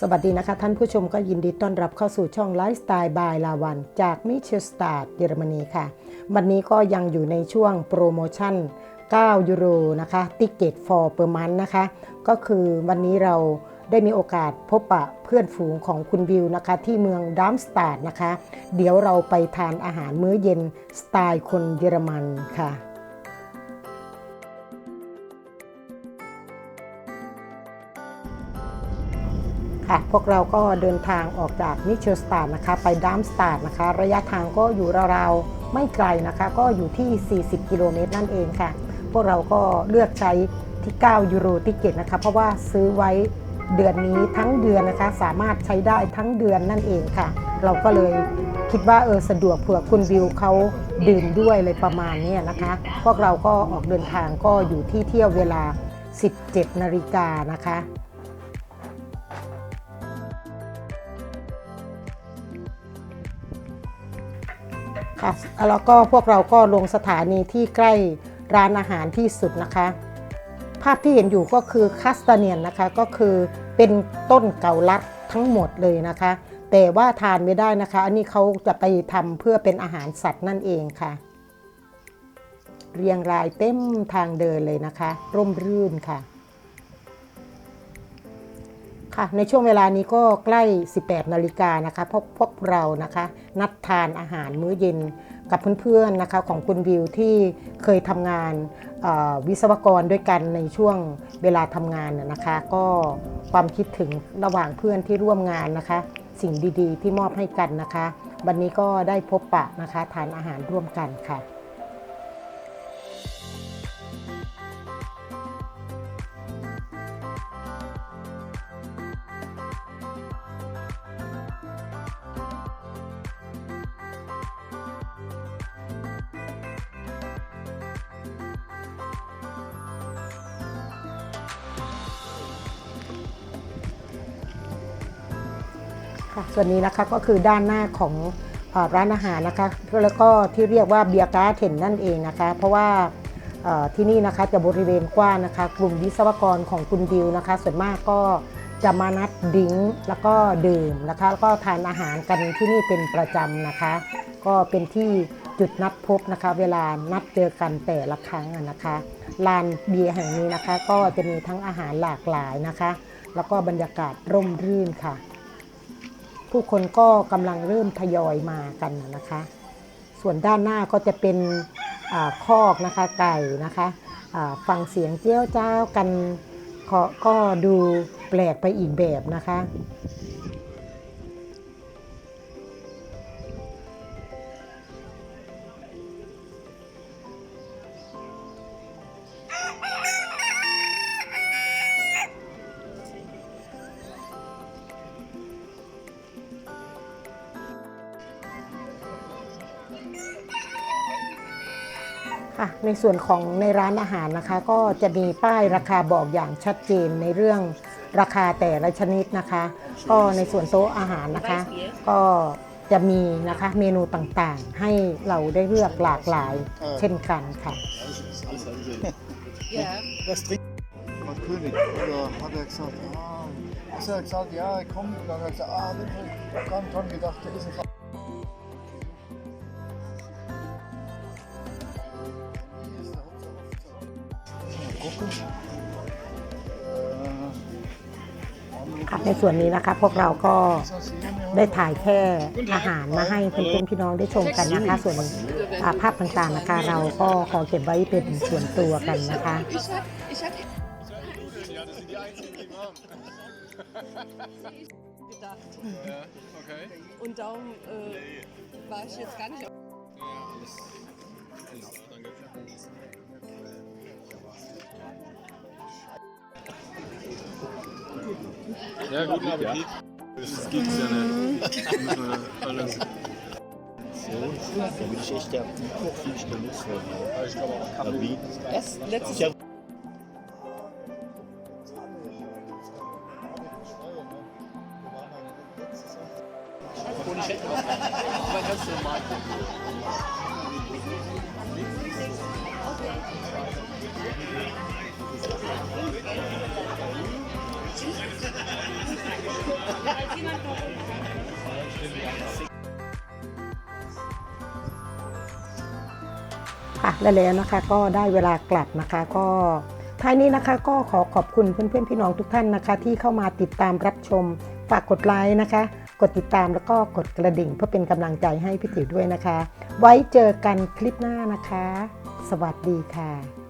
สวัสดีนะคะ ท่านผู้ชมก็ยินดีต้อนรับเข้าสู่ช่องไลฟ์สไตล์บายลาวัน จากมิเชลสตาร์เยอรมนีค่ะ วันนี้ก็ยังอยู่ในช่วงโปรโมชั่น 9 ยูโรนะคะติเกต for per month นะคะ ก็คือวันนี้เราได้มีโอกาสพบปะเพื่อนฝูงของคุณวิวนะคะ ที่เมืองดัมสตาร์นะคะ เดี๋ยวเราไปทานอาหารมื้อเย็นสไตล์คนเยอรมันค่ะ ค่ะพวกเราก็เดินทางออกจากมิเชลสตาร์นะคะ ไปดัมสตาร์นะคะ ระยะทางก็อยู่ราวๆไม่ไกลนะคะ ก็อยู่ที่ 40 กิโลเมตรนั่นเองค่ะ พวกเราก็เลือกใช้ที่ 9 ยูโรติเกตนะคะ เพราะว่าซื้อไว้เดือนนี้ทั้งเดือนนะคะ สามารถใช้ได้ทั้งเดือนนั่นเองค่ะ เราก็เลยคิดว่าเออสะดวกเผื่อคุณวิวเขาดื่มด้วยเลยประมาณนี้นะคะ พวกเราก็ออกเดินทางก็อยู่ที่เที่ยวเวลา 17 นาฬิกานะคะ ค่ะแล้วก็พวกเราก็ลงสถานีที่ใกล้ร้านอาหารที่สุดนะคะ ภาพที่เห็นอยู่ก็คือคัสตาเนียนนะคะก็คือเป็นต้นเกาลัดทั้งหมดเลยนะคะ แต่ว่าทานไม่ได้นะคะ อันนี้เขาจะไปทำเพื่อเป็นอาหารสัตว์นั่นเองค่ะ เรียงรายเต็มทางเดินเลยนะคะ ร่มรื่นค่ะ ค่ะในช่วงเวลานี้ก็ใกล้ 18 นาฬิกานะคะพวกพวกเรานะคะ นัดทานอาหารมื้อเย็นกับเพื่อนๆนะคะของคุณวิวที่เคยทำงานวิศวกรด้วยกันในช่วงเวลาทำงานน่ะนะคะ ก็ความคิดถึงระหว่างเพื่อนที่ร่วมงานนะคะ สิ่งดีๆ ที่มอบให้กันนะคะ วันนี้ก็ได้พบปะนะคะทานอาหารร่วมกันค่ะ ค่ะส่วนนี้นะคะก็คือด้านหน้าของร้านอาหารนะคะแล้วก็ที่เรียกว่าเบียร์การ์เทนนั่นเองนะคะ เพราะว่าที่นี่นะคะจะบริเวณกว้างนะคะ กลุ่มวิศวกรของคุณดิวนะคะ ส่วนมากก็จะมานัดดิ้งแล้วก็ดื่มนะคะแล้วก็ทานอาหารกันที่นี่เป็นประจำนะคะ ก็เป็นที่จุดนัดพบนะคะ เวลานัดเจอกันแต่ละครั้งนะคะลานเบียร์แห่งนี้นะคะ ก็จะมีทั้งอาหารหลากหลายนะคะ แล้วก็บรรยากาศร่มรื่นค่ะ ผู้คนก็กำลังเริ่มทยอยมากันนะคะ ส่วนด้านหน้าก็จะเป็นอคอกนะคะไก่นะคะฟังเสียงเจี้ยวเจ้ากันก็ดูแปลกไปอีกแบบนะคะ ค่ะในส่วนของในร้านอาหารนะคะ ก็จะมีป้ายราคาบอกอย่างชัดเจนในเรื่องราคาแต่ละชนิดนะคะ ก็ในส่วนโต๊ะอาหารนะคะ ก็จะมีนะคะเมนูต่างๆ ให้เราได้เลือกหลากหลายเช่นกันค่ะ Was trinkt Frau König, oder hat er gesagt, ah, hat er gesagt, ja, komm, und dann hat er gesagt, ah, ich hab ganz dran gedacht, der ist ein ค่ะ ในส่วนนี้นะคะ พวกเราก็ได้ถ่ายแค่อาหารมาให้เพื่อนๆพี่น้องได้ชมกันนะคะ ส่วนภาพต่างๆนะคะ เราก็ขอเก็บไว้เป็นส่วนตัวกันนะคะ Ja, guten Appetit. Das gibt's ja nicht. Müssen wir alles. So, da bin ich echt der Koch, den ich genutzt habe. Ich glaube auch Kaffee. Erst letztes Jahr ค่ะและแล้วนะคะก็ได้เวลากลับนะคะก็ท้ายนี้นะคะก็ขอขอบคุณเพื่อนๆพี่น้องทุกท่านนะคะ ที่เข้ามาติดตามรับชม ฝากกดไลค์นะคะ กดติดตามแล้วก็กดกระดิ่งเพื่อเป็นกำลังใจให้พี่ติ๋วด้วยนะคะ ไว้เจอกันคลิปหน้านะคะ สวัสดีค่ะ